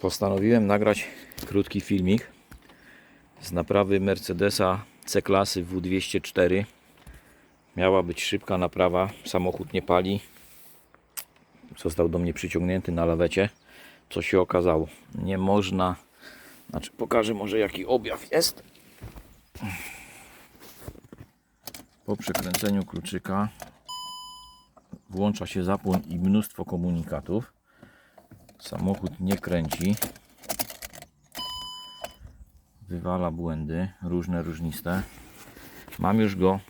Postanowiłem nagrać krótki filmik z naprawy Mercedesa C-klasy W204. Miała być szybka naprawa, samochód nie pali. Został do mnie przyciągnięty na lawecie. Co się okazało? Nie można, znaczy pokażę może jaki objaw jest. Po przekręceniu kluczyka włącza się zapłon i mnóstwo komunikatów. Samochód nie kręci. Wywala błędy, różne, różniste. Mam już go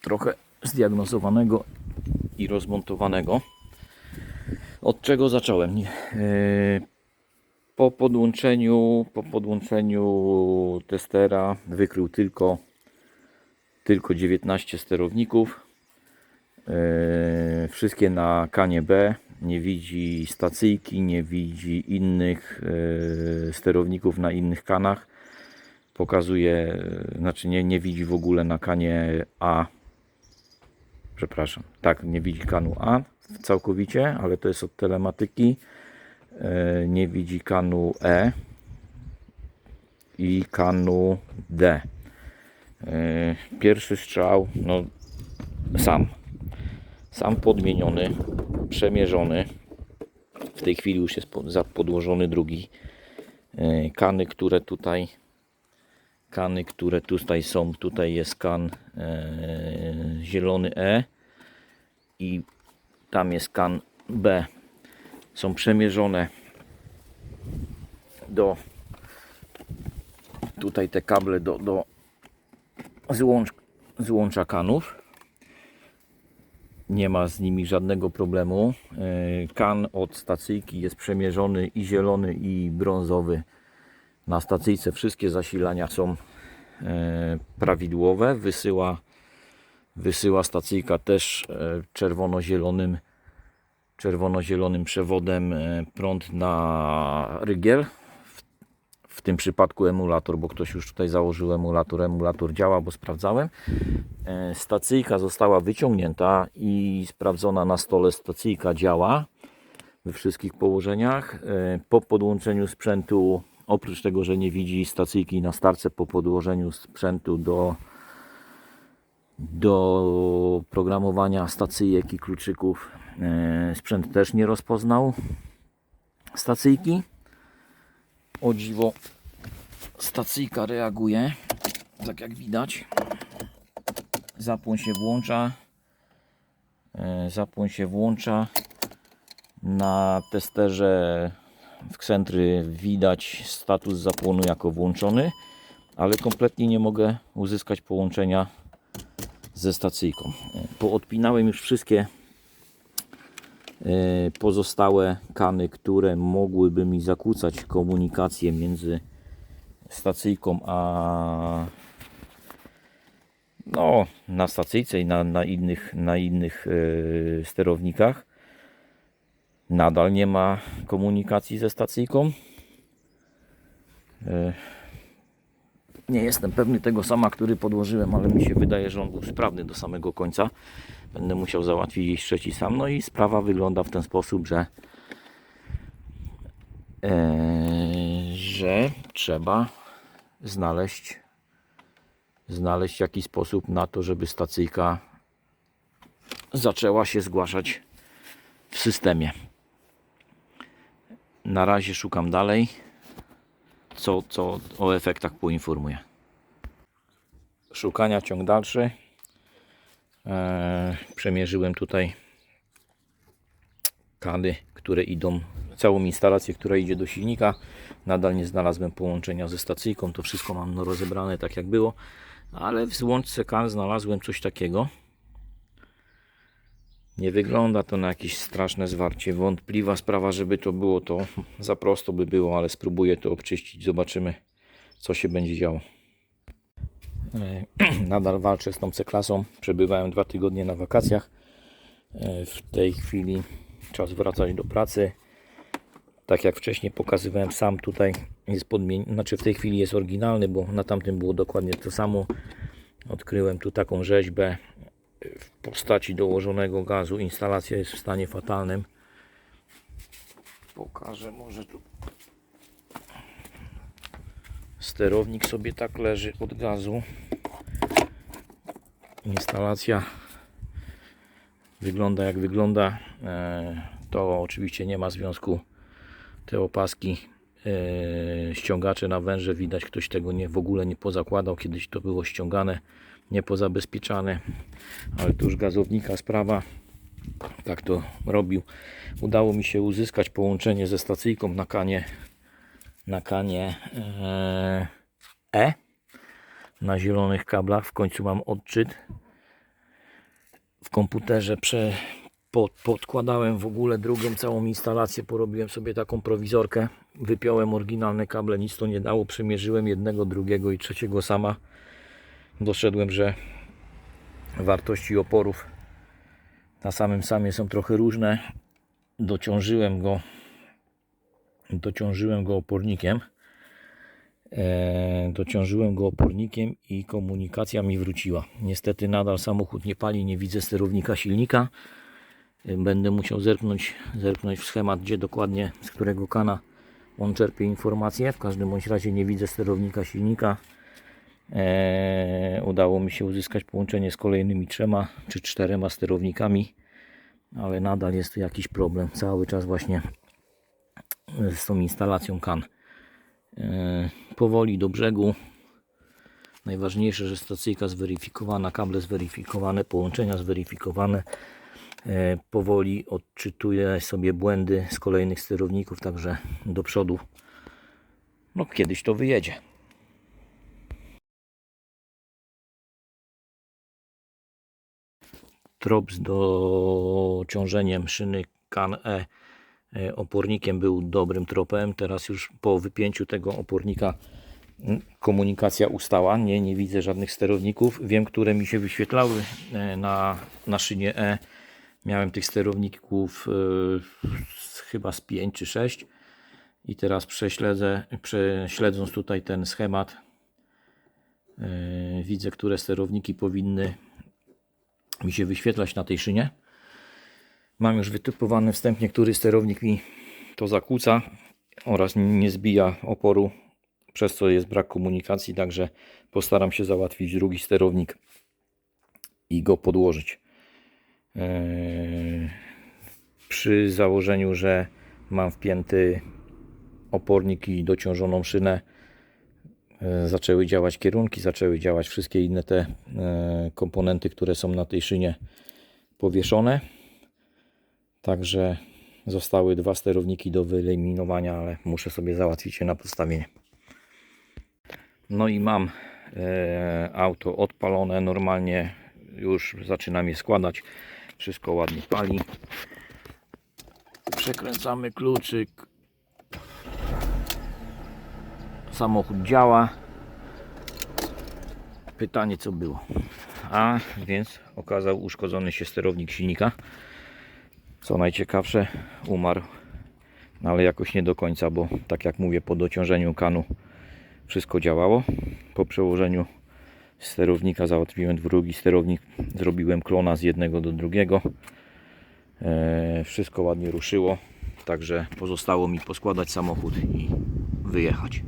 trochę zdiagnozowanego i rozmontowanego. Od czego zacząłem? Yy, Po podłączeniu, po podłączeniu testera wykrył tylko, tylko 19 sterowników. Yy, wszystkie na kanie B. Nie widzi stacyjki, nie widzi innych yy, sterowników na innych kanach. Pokazuje, yy, znaczy nie, nie widzi w ogóle na kanie A. Przepraszam, tak, nie widzi kanu A całkowicie, ale to jest od telematyki. Yy, Nie widzi kanu E i kanu D. Pierwszy strzał, no sam sam podmieniony, przemierzony. W tej chwili już jest podłożony drugi. E, Kany, które tutaj kany, które tutaj są, tutaj jest kan e, zielony E i tam jest kan B. Są przemierzone do tutaj te kable do, do złącz, złącza kanów nie ma z nimi żadnego problemu. E, Kan od stacyjki jest przemierzony i zielony i brązowy. Na stacyjce wszystkie zasilania są e, prawidłowe. Wysyła, wysyła stacyjka też e, czerwono-zielonym czerwono-zielonym przewodem prąd na rygiel. W, tym przypadku emulator, bo ktoś już tutaj założył emulator. Emulator działa, bo sprawdzałem. E, Stacyjka została wyciągnięta i sprawdzona na stole. Stacyjka działa we wszystkich położeniach. E, Po podłączeniu sprzętu, oprócz tego, że nie widzi stacyjki na starce, po podłożeniu sprzętu do, do programowania stacyjek i kluczyków, e, sprzęt też nie rozpoznał stacyjki. O dziwo, stacyjka reaguje, tak jak widać. Zapłon się włącza. E, zapłon się włącza. Na testerze w ksentry widać status zapłonu jako włączony ale kompletnie nie mogę uzyskać połączenia ze stacyjką. E, poodpinałem już wszystkie pozostałe kany, które mogłyby mi zakłócać komunikację między stacyjką a no, na stacyjce i na, na innych, na innych e, sterownikach. Nadal nie ma komunikacji ze stacyjką. E, nie jestem pewny tego sama, który podłożyłem, ale mi się wydaje, że on był sprawny do samego końca. Będę musiał załatwić gdzieś trzeci sam. No i sprawa wygląda w ten sposób, że e, że trzeba znaleźć znaleźć jakiś sposób na to, żeby stacyjka zaczęła się zgłaszać w systemie. Na razie szukam dalej, co, co o efektach poinformuję. Szukania ciąg dalszy. Eee, przemierzyłem tutaj kady, które idą, całą instalację, która idzie do silnika. Nadal nie znalazłem połączenia ze stacyjką, to wszystko mam no rozebrane tak jak było, ale w złączce kan znalazłem coś takiego. Nie wygląda to na jakieś straszne zwarcie. Wątpliwa sprawa, żeby to było to za prosto by było, ale spróbuję to obczyścić. Zobaczymy, co się będzie działo. E, Nadal walczę z tą C-klasą. Przebywałem dwa tygodnie na wakacjach. E, W tej chwili czas wracać do pracy. Tak jak wcześniej pokazywałem, sam tutaj jest podmieniony, znaczy w tej chwili jest oryginalny, bo na tamtym było dokładnie to samo. Odkryłem tu taką rzeźbę postaci dołożonego gazu. Instalacja jest w stanie fatalnym. Pokażę może tu Sterownik sobie tak leży od gazu. Instalacja wygląda jak wygląda. E, To oczywiście nie ma związku. Te opaski, e, ściągacze na węże, widać ktoś tego nie, w ogóle nie pozakładał. Kiedyś to było ściągane, nie pozabezpieczane, ale to już gazownika sprawa. Tak to robił. Udało mi się uzyskać połączenie ze stacyjką na kanie na kanie e, na zielonych kablach. W końcu mam odczyt. W komputerze prze, pod, podkładałem w ogóle drugą całą instalację. Porobiłem sobie taką prowizorkę. Wypiąłem oryginalne kable, nic to nie dało. Przemierzyłem jednego, drugiego i trzeciego sama. Doszedłem, że wartości oporów na samym samie są trochę różne. Dociążyłem go dociążyłem go opornikiem. E, dociążyłem go opornikiem i komunikacja mi wróciła. Niestety nadal samochód nie pali, nie widzę sterownika silnika. E, Będę musiał zerknąć, zerknąć w schemat, gdzie dokładnie, z którego kana on czerpie informacje. W każdym bądź razie nie widzę sterownika silnika. E, udało mi się uzyskać połączenie z kolejnymi trzema czy czterema sterownikami, ale nadal jest tu jakiś problem. Cały czas właśnie z tą instalacją kan. E, Powoli do brzegu. Najważniejsze, że stacyjka zweryfikowana, kable zweryfikowane, połączenia zweryfikowane. E, Powoli odczytuję sobie błędy z kolejnych sterowników, także do przodu. No kiedyś to wyjedzie. Trop z dociążeniem szyny kan E e, opornikiem był dobrym tropem. Teraz już po wypięciu tego opornika mm, komunikacja ustała. Nie, nie widzę żadnych sterowników. Wiem, które mi się wyświetlały e, na, na szynie E. Miałem tych sterowników e, chyba z 5 czy 6. I teraz prześledzę, prześledząc tutaj ten schemat, widzę, które sterowniki powinny mi się wyświetlać na tej szynie. Mam już wytypowany wstępnie, który sterownik mi to zakłóca oraz nie zbija oporu, przez co jest brak komunikacji, także postaram się załatwić drugi sterownik i go podłożyć. Eee, Przy założeniu, że mam wpięty opornik i dociążoną szynę, zaczęły działać kierunki, zaczęły działać wszystkie inne te e, komponenty, które są na tej szynie powieszone. Także zostały dwa sterowniki do wyeliminowania, ale muszę sobie załatwić je na podstawienie. No i mam e, auto odpalone, normalnie już zaczynam je składać. Wszystko ładnie pali. Przekręcamy kluczyk. Samochód działa. Pytanie co było? A więc okazał uszkodzony się sterownik silnika. Co najciekawsze, umarł, no ale jakoś nie do końca, bo tak jak mówię, po dociążeniu kanu wszystko działało. Po przełożeniu sterownika załatwiłem drugi sterownik, zrobiłem klona z jednego do drugiego. E, wszystko ładnie ruszyło, także pozostało mi poskładać samochód i wyjechać.